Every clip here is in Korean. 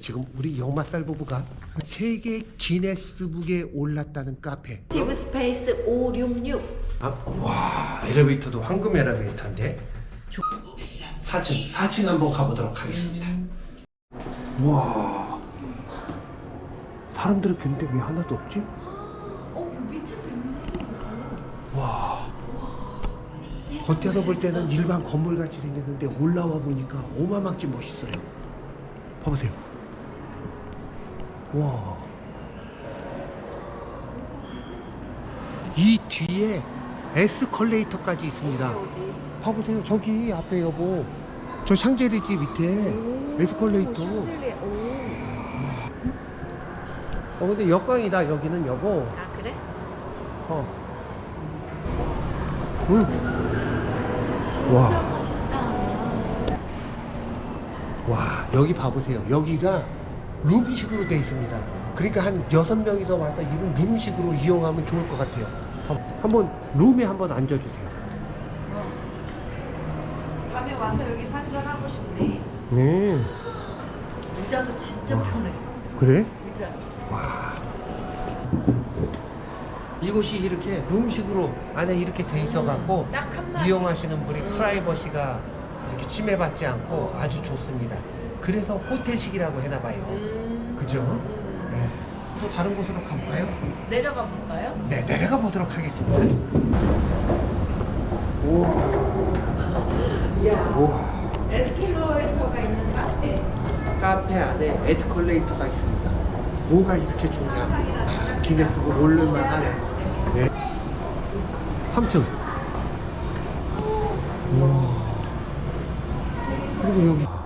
지금 우리 영마살 부부가 세계 기네스북에 올랐다는 카페. 티브 스페이스 566 아, 와 엘리베이터도 황금 엘리베이터인데 4층 4층 한번 가보도록 하겠습니다. 와 사람들이 근데 왜 하나도 없지? 어, 그 밑에도 있네 와 겉에서 볼 때는 일반 건물 같이 생겼는데 올라와 보니까 어마막지 멋있어요. 봐보세요. 와. 이 뒤에 에스컬레이터까지 있습니다. 봐보세요. 저기 앞에 여보. 저 샹제리지 밑에 에스컬레이터. 어 근데 역광이다 여기는 여보. 아 그래? 어. 응. 진짜 와. 멋있다 와 여기 봐보세요 여기가 룸식으로 돼 있습니다. 그러니까 한 여섯 명이서 와서 이런 룸식으로 이용하면 좋을 것 같아요. 한- 한번 룸에 한번 앉아주세요. 밤에 와서 여기 산전하고 싶네. 네. 의자도 진짜 편해. 그래? 의자. 와. 이곳이 이렇게 룸식으로 안에 이렇게 돼 있어 갖고 딱한 마리. 이용하시는 분이 프라이버시가 이렇게 침해받지 않고 아주 좋습니다 그래서 호텔식이라고 해나 봐요 음. 그죠? 네. 또 다른 곳으로 가볼까요? 내려가 볼까요? 네, 내려가 보도록 하겠습니다. 우와. 우와. 에스컬레이터가 있는 카페 카페 안에 에스컬레이터가 있습니다. 뭐가 이렇게 좋냐? 아, 기네스북 오를만 하네. 네. 3층. 우와. 그리고 여기.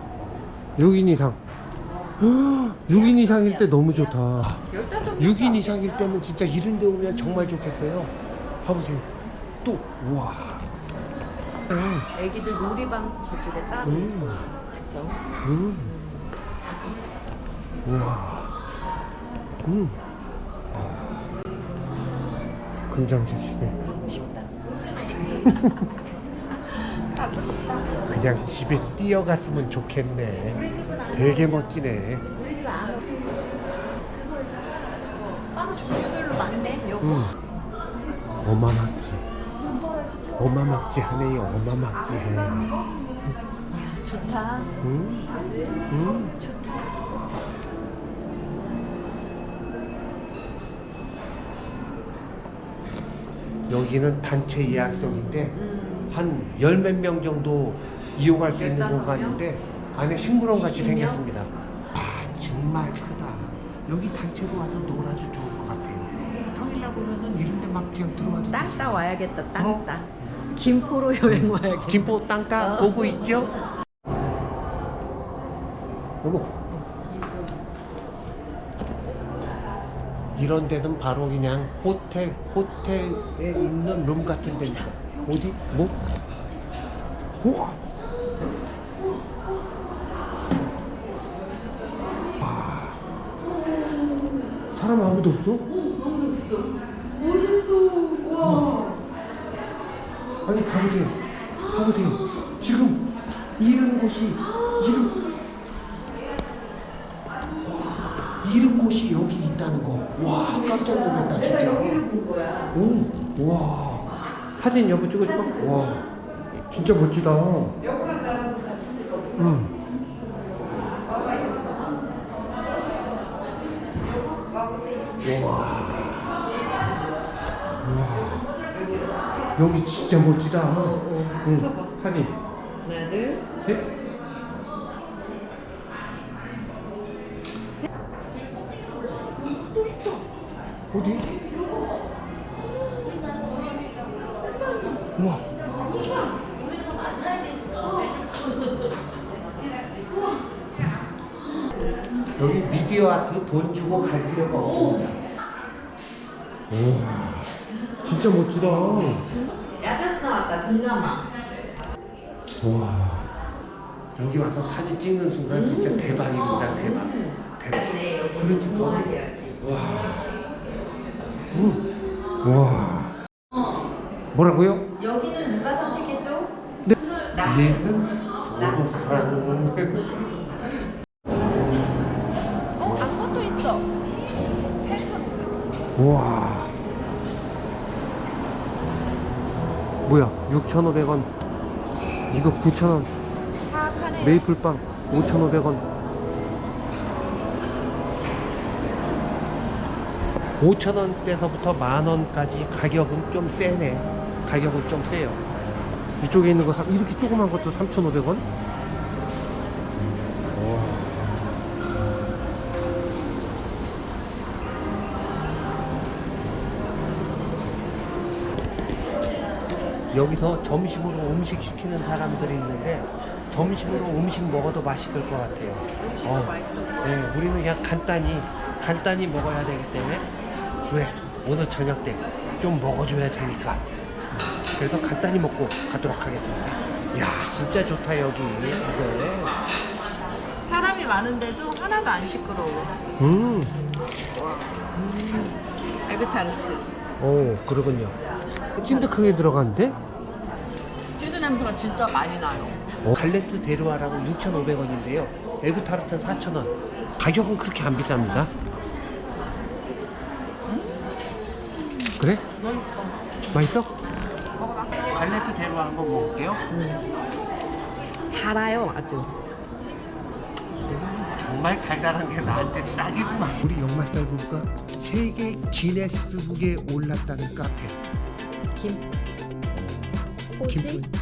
6인 이상. 6인 이상일 때 너무 좋다. 15명 6인 이상일 때는 진짜 이런 데 오면 정말 좋겠어요. 봐보세요. 또, 우와. 음, 애기들 놀이방 저쪽에 따로 음, 있죠 음. 우와. 음. 금장식 시계. 가고 싶다 가고 싶다 그냥 집에 뛰어갔으면 좋겠네. 우리 집은 안 되게 멋지네. 우리 집은 안 그거 저거 따로 시류별로 많네 여보 음. 어마막지. 어마막지 하네요. 어마막지 해. 좋다 음, 음. 좋다 여기는 단체 예약석인데 음. 한 열 몇 명 정도 이용할 수 있는 열다섯 공간인데 안에 식물원 같이 20 명? 생겼습니다. 아 정말 크다. 여기 단체로 와서 놀아도 좋을 것 같아요. 평일날 보면은 이런 데 막 그냥 들어와도 땅따 와야겠다 어? 땅따 김포로 여행 와야겠다 김포 땅가 어. 보고 있죠? 여보 이런 데는 바로 그냥 호텔 호텔에 있는 룸 같은 데입니다. 어디? 뭐? 우와. 와. 사람 아무도 없어? 멋있어 와 아니 봐보세요. 봐보세요. 지금 이런 곳이 이런 이런 곳이 여기 있다는 거. 와 깜짝 놀랐다 내가 진짜. 여기를 본 거야 오, 와. 사진 여보 찍어 줄까? 와, 진짜 멋지다. 여보랑 나랑도 같이 찍어보자 응. 와봐 여보 와보세요 와. 와. 여기로 세 여기 진짜 멋지다. 어. 응. 서봐. 사진. 하나 둘 셋. 또 있어 어디? 우와. 여기 미디어 아트 돈 주고 갈 필요가 없습니다. 우와. 진짜 멋지다. 야자수 나왔다 동남아 와 여기 와서 사진 찍는 순간 진짜 대박입니다 대박 대박 이네 여기 그러니까. 동화 이야기 와 음. 와 뭐라고요? 얘는 도로 사랑은 어? 악보도 있어. 우와. 뭐야 6,500원. 이거 9,000원. 메이플빵 5,500원. 5,000원대서부터 만원까지 가격은 좀 세네. 가격은 좀 세요. 이쪽에 있는 거, 삼- 이렇게 조그만 것도 3,500원? 여기서 점심으로 음식 시키는 사람들이 있는데 점심으로 음식 먹어도 맛있을 것 같아요. 어, 네, 우리는 그냥 간단히 간단히 먹어야 되기 때문에 왜? 오늘 저녁 때 좀 먹어줘야 되니까 그래서 간단히 먹고 가도록 하겠습니다. 야 진짜 좋다 여기. 네. 사람이 많은데도 하나도 안 시끄러워. 음, 에그타르트. 오 그러군요. 찐득하게 들어갔는데 치즈 냄새가 진짜 많이 나요. 어, 갈레트 데루아라고 6,500원인데요. 에그타르트는 4,000원. 가격은 그렇게 안 비쌉니다. 그래? 맛있어? 갈레트 데루아 한번 먹을게요. 달아요, 아주. 정말 달달한 게 나한테 딱이구만. 우리 보니까 세계 기네스북에 올랐다는 카페. 김. 김.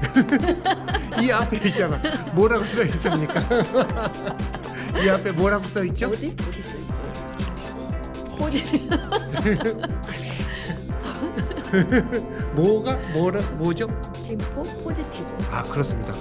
이 앞에 있잖아. 뭐라고 써 있습니까? 이 앞에 뭐라고 써 있죠? 어디? 어디 있어? 호지. 뭐가 뭐라 뭐죠? 김포 포지티브. 아 그렇습니다.